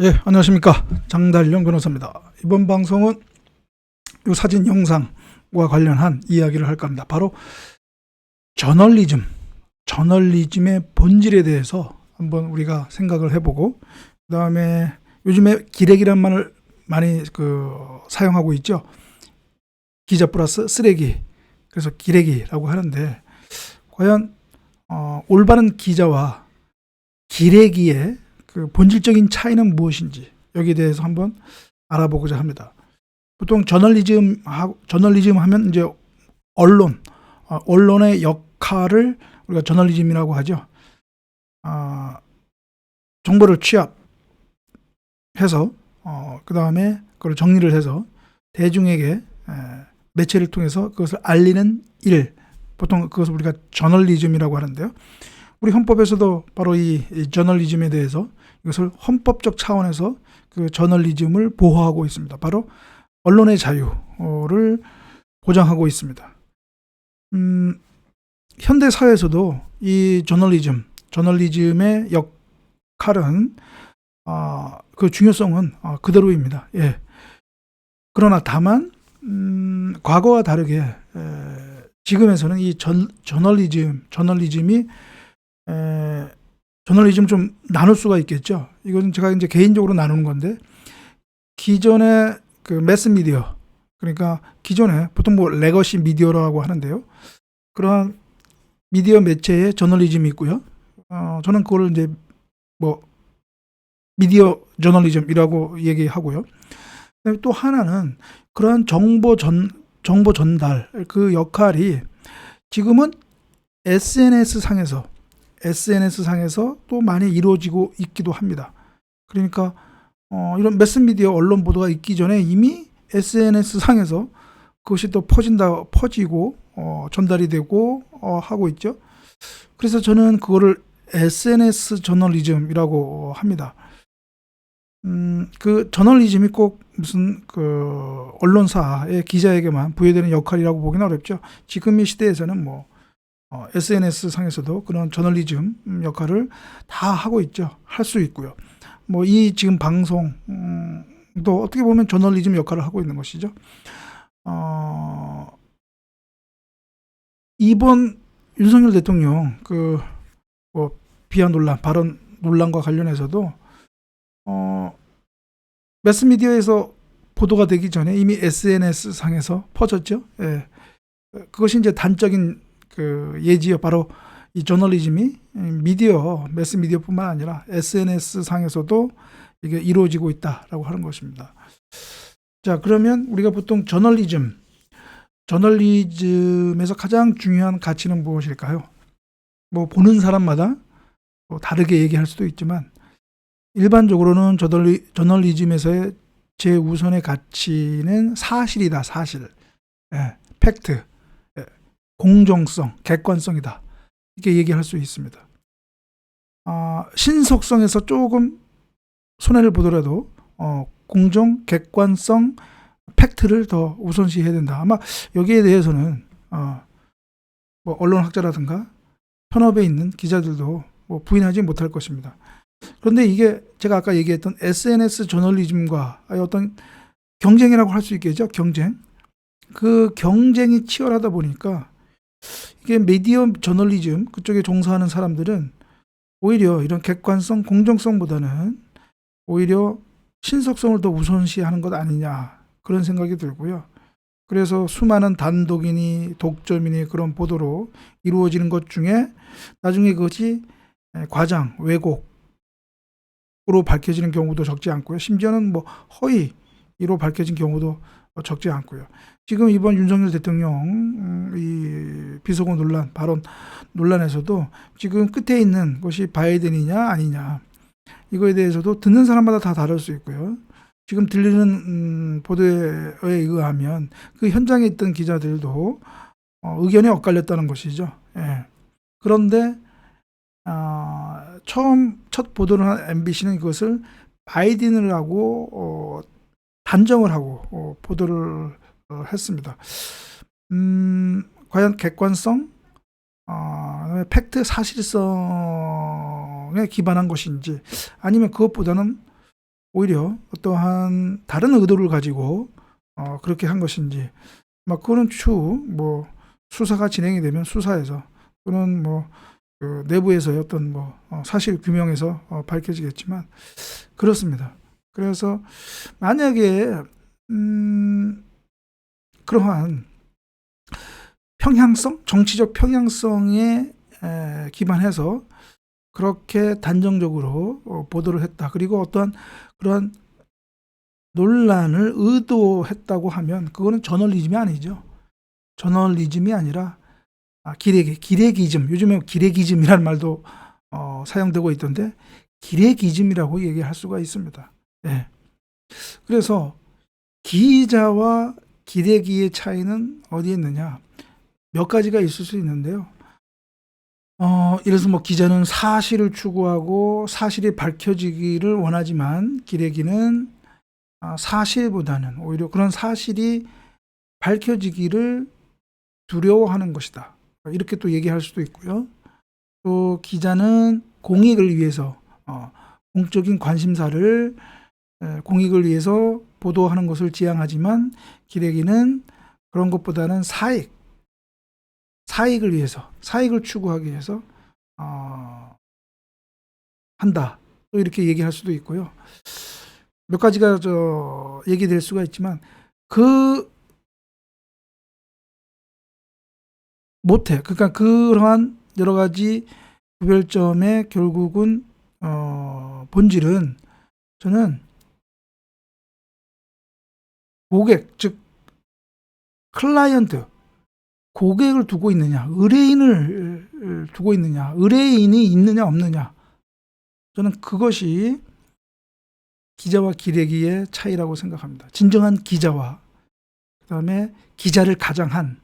예, 안녕하십니까. 장달령 변호사입니다. 이번 방송은 이 사진 영상과 관련한 이야기를 할까 합니다. 바로 저널리즘, 저널리즘의 본질에 대해서 한번 우리가 생각을 해보고, 그 다음에 요즘에 기레기란 말을 많이 그 사용하고 있죠. 기자 플러스 쓰레기. 그래서 기레기라고 하는데, 과연 어, 올바른 기자와 기레기의 그 본질적인 차이는 무엇인지 여기에 대해서 한번 알아보고자 합니다. 보통 저널리즘 하 저널리즘 하면 이제 언론 어, 언론의 역할을 우리가 저널리즘이라고 하죠. 아, 정보를 취합해서 어, 그 다음에 그걸 정리를 해서 대중에게 에, 매체를 통해서 그것을 알리는 일 보통 그것을 우리가 저널리즘이라고 하는데요. 우리 헌법에서도 바로 이, 이 저널리즘에 대해서 이것을 헌법적 차원에서 그 저널리즘을 보호하고 있습니다. 바로 언론의 자유를 보장하고 있습니다. 음, 현대 사회에서도 이 저널리즘, 저널리즘의 역할은 아, 그 중요성은 아, 그대로입니다. 예. 그러나 다만 음, 과거와 다르게 에, 지금에서는 이 전, 저널리즘, 저널리즘이 에, 저널리즘 좀 나눌 수가 있겠죠. 이건 제가 이제 개인적으로 나누는 건데 기존의 그 매스 미디어 그러니까 기존에 보통 뭐 레거시 미디어라고 하는데요. 그러한 미디어 매체의 저널리즘이 있고요. 어, 저는 그걸 이제 뭐 미디어 저널리즘이라고 얘기하고요. 또 하나는 그러한 정보 전 정보 전달 그 역할이 지금은 SNS 상에서 SNS 상에서 또 많이 이루어지고 있기도 합니다. 그러니까 어, 이런 매스미디어 언론 보도가 있기 전에 이미 SNS 상에서 그것이 또 퍼진다 퍼지고 어, 전달이 되고 어, 하고 있죠. 그래서 저는 그거를 SNS 저널리즘이라고 합니다. 음, 그 저널리즘이 꼭 무슨 그 언론사의 기자에게만 부여되는 역할이라고 보기는 어렵죠. 지금 이 시대에서는 뭐 어, SNS 상에서도 그런 저널리즘 역할을 다 하고 있죠. 할 수 있고요. 뭐 이 지금 방송도 어떻게 보면 저널리즘 역할을 하고 있는 것이죠. 어, 이번 윤석열 대통령 그 뭐 비하 논란, 발언 논란과 관련해서도 어, 매스미디어에서 보도가 되기 전에 이미 SNS 상에서 퍼졌죠. 예. 그것이 이제 단적인 그 예지요. 바로 이 저널리즘이 미디어, 매스 미디어뿐만 아니라 SNS 상에서도 이게 이루어지고 있다라고 하는 것입니다. 자, 그러면 우리가 보통 저널리즘, 저널리즘에서 가장 중요한 가치는 무엇일까요? 뭐 보는 사람마다 뭐 다르게 얘기할 수도 있지만 일반적으로는 저널리, 저널리즘에서의 제 우선의 가치는 사실이다, 사실. 예, 팩트, 예, 공정성, 객관성이다. 이렇게 얘기할 수 있습니다. 아, 신속성에서 조금 손해를 보더라도 어, 공정, 객관성, 팩트를 더 우선시해야 된다. 아마 여기에 대해서는 어, 뭐 언론학자라든가 현업에 있는 기자들도 뭐 부인하지 못할 것입니다. 그런데 이게 제가 아까 얘기했던 SNS 저널리즘과 어떤 경쟁이라고 할 수 있겠죠. 경쟁. 그 경쟁이 치열하다 보니까 이게 미디어 저널리즘 그쪽에 종사하는 사람들은 오히려 이런 객관성, 공정성보다는 오히려 신속성을 더 우선시하는 것 아니냐 그런 생각이 들고요. 그래서 수많은 단독이니 독점이니 그런 보도로 이루어지는 것 중에 나중에 그것이 과장, 왜곡, 으로 밝혀지는 경우도 적지 않고요. 심지어는 뭐 허위로 밝혀진 경우도 적지 않고요. 지금 이번 윤석열 대통령 음, 이 비속어 논란 발언 논란에서도 지금 끝에 있는 것이 바이든이냐 아니냐 이거에 대해서도 듣는 사람마다 다 다를 수 있고요. 지금 들리는 음, 보도에 의하면 그 현장에 있던 기자들도 어, 의견이 엇갈렸다는 것이죠. 예. 그런데 어, 처음 첫 보도를 한 MBC는 그것을 바이든을 하고 어, 단정을 하고 어, 보도를 어, 했습니다. 음, 과연 객관성, 어, 팩트 사실성에 기반한 것인지 아니면 그것보다는 오히려 어떠한 다른 의도를 가지고 어, 그렇게 한 것인지 막 그거는 추후 뭐 수사가 진행이 되면 수사에서 또는 뭐 그 내부에서의 어떤 뭐 어, 사실 규명에서 어, 밝혀지겠지만 그렇습니다. 그래서 만약에 음 그러한 평향성 정치적 평향성에 에, 기반해서 그렇게 단정적으로 어, 보도를 했다. 그리고 어떠한 그런 논란을 의도했다고 하면 그거는 저널리즘이 아니죠. 저널리즘이 아니라 아, 기레기, 기레기즘. 요즘에 기레기즘이라는 말도 어, 사용되고 있던데 기레기즘이라고 얘기할 수가 있습니다. 예. 그래서 기자와 기레기의 차이는 어디에 있느냐? 몇 가지가 있을 수 있는데요. 어, 이래서 뭐 기자는 사실을 추구하고 사실이 밝혀지기를 원하지만 기레기는 아, 사실보다는 오히려 그런 사실이 밝혀지기를 두려워하는 것이다. 이렇게 또 얘기할 수도 있고요. 또 기자는 공익을 위해서 어, 공적인 관심사를 에, 공익을 위해서 보도하는 것을 지향하지만 기레기는 그런 것보다는 사익, 사익을 위해서, 사익을 추구하기 위해서 어, 한다. 또 이렇게 얘기할 수도 있고요. 몇 가지가 저 얘기될 수가 있지만 그 못해. 그러니까 그러한 여러 가지 구별점의 결국은 어, 본질은 저는 고객 즉 클라이언트 고객을 두고 있느냐 의뢰인을 두고 있느냐 의뢰인이 있느냐 없느냐 저는 그것이 기자와 기레기의 차이라고 생각합니다. 진정한 기자와 그다음에 기자를 가장한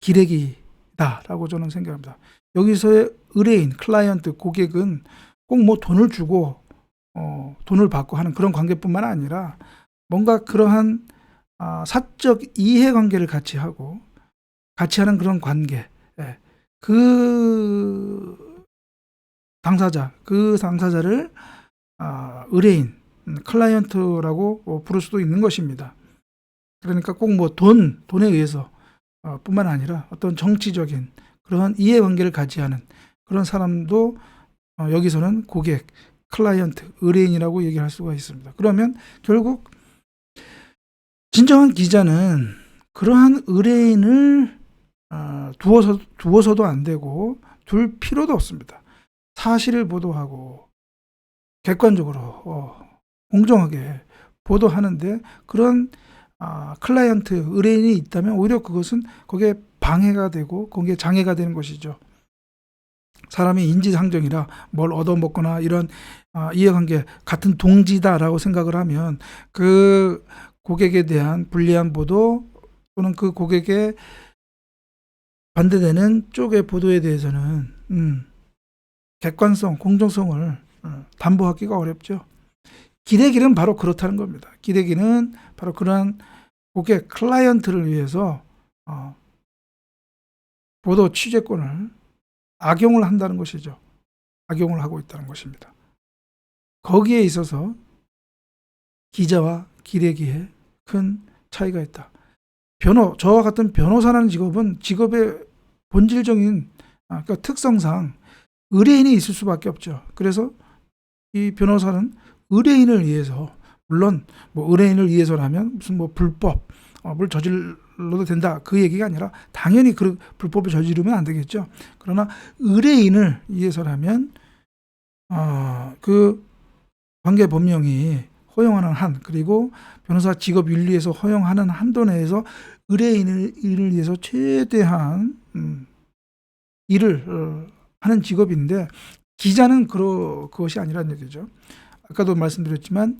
기레기다라고 저는 생각합니다. 여기서의 의뢰인, 클라이언트, 고객은 꼭 뭐 돈을 주고 어, 돈을 받고 하는 그런 관계뿐만 아니라 뭔가 그러한 아, 사적 이해관계를 같이 하고 같이 하는 그런 관계, 예. 그 당사자, 그 당사자를 아, 의뢰인, 음, 클라이언트라고 뭐 부를 수도 있는 것입니다. 그러니까 꼭 뭐 돈, 돈에 의해서 어, 뿐만 아니라 어떤 정치적인 그러한 이해관계를 같이 하는 그런 사람도 어, 여기서는 고객, 클라이언트, 의뢰인이라고 얘기할 수가 있습니다. 그러면 결국 진정한 기자는 그러한 의뢰인을 어, 두어서 두어서도 안 되고 둘 필요도 없습니다. 사실을 보도하고 객관적으로 어, 공정하게 보도하는데 그런 아, 클라이언트 의뢰인이 있다면 오히려 그것은 거기에 방해가 되고 거기에 장애가 되는 것이죠. 사람이 인지상정이라 뭘 얻어먹거나 이런 아, 이해관계 같은 동지다라고 생각을 하면 그 고객에 대한 불리한 보도 또는 그 고객의 반대되는 쪽의 보도에 대해서는 음, 객관성, 공정성을 어, 담보하기가 어렵죠. 기대기는 바로 그렇다는 겁니다. 기대기는 바로 그러한 고객, 클라이언트를 위해서 어, 보도 취재권을 악용을 한다는 것이죠. 악용을 하고 있다는 것입니다. 거기에 있어서 기자와 기레기에 큰 차이가 있다. 변호, 저와 같은 변호사라는 직업은 직업의 본질적인 아, 그러니까 특성상 의뢰인이 있을 수밖에 없죠. 그래서 이 변호사는 의뢰인을 위해서 물론 뭐 의뢰인을 위해서라면 무슨 뭐 불법을 저질러도 된다 그 얘기가 아니라 당연히 그 불법을 저지르면 안 되겠죠. 그러나 의뢰인을 위해서라면 어, 그 관계 법령이 허용하는 한 그리고 변호사 직업 윤리에서 허용하는 한도 내에서 의뢰인을 일을 위해서 최대한 음, 일을 어, 하는 직업인데 기자는 그러, 그것이 아니라는 얘기죠. 아까도 말씀드렸지만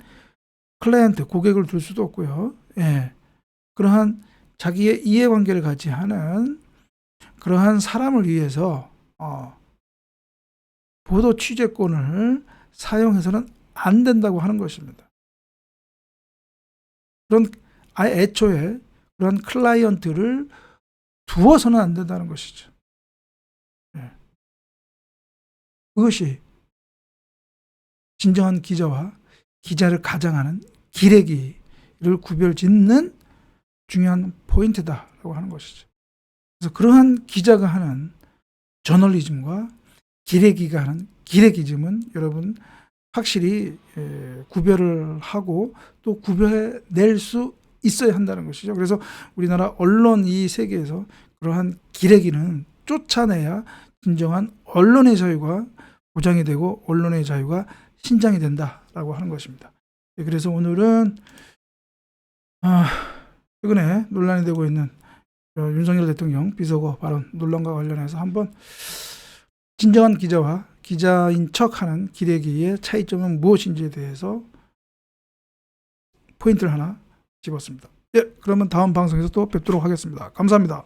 클라이언트 고객을 둘 수도 없고요. 예. 그러한 자기의 이해관계를 같이 하는 그러한 사람을 위해서 어, 보도 취재권을 사용해서는 안 된다고 하는 것입니다. 그런 아예 애초에 그런 클라이언트를 두어서는 안 된다는 것이죠. 예. 그것이 진정한 기자와 기자를 가장하는 기레기를 구별 짓는 중요한 포인트다라고 하는 것이죠. 그래서 그러한 기자가 하는 저널리즘과 기레기가 하는 기레기즘은 여러분 확실히 에, 구별을 하고 또 구별해낼 수 있어야 한다는 것이죠. 그래서 우리나라 언론 이 세계에서 그러한 기레기는 쫓아내야 진정한 언론의 자유가 보장이 되고 언론의 자유가 신장이 된다라고 하는 것입니다. 예, 그래서 오늘은 아, 최근에 논란이 되고 있는 어, 윤석열 대통령 비서거 발언 논란과 관련해서 한번 진정한 기자와 기자인 척하는 기레기의 차이점은 무엇인지에 대해서 포인트를 하나 집었습니다. 예, 그러면 다음 방송에서 또 뵙도록 하겠습니다. 감사합니다.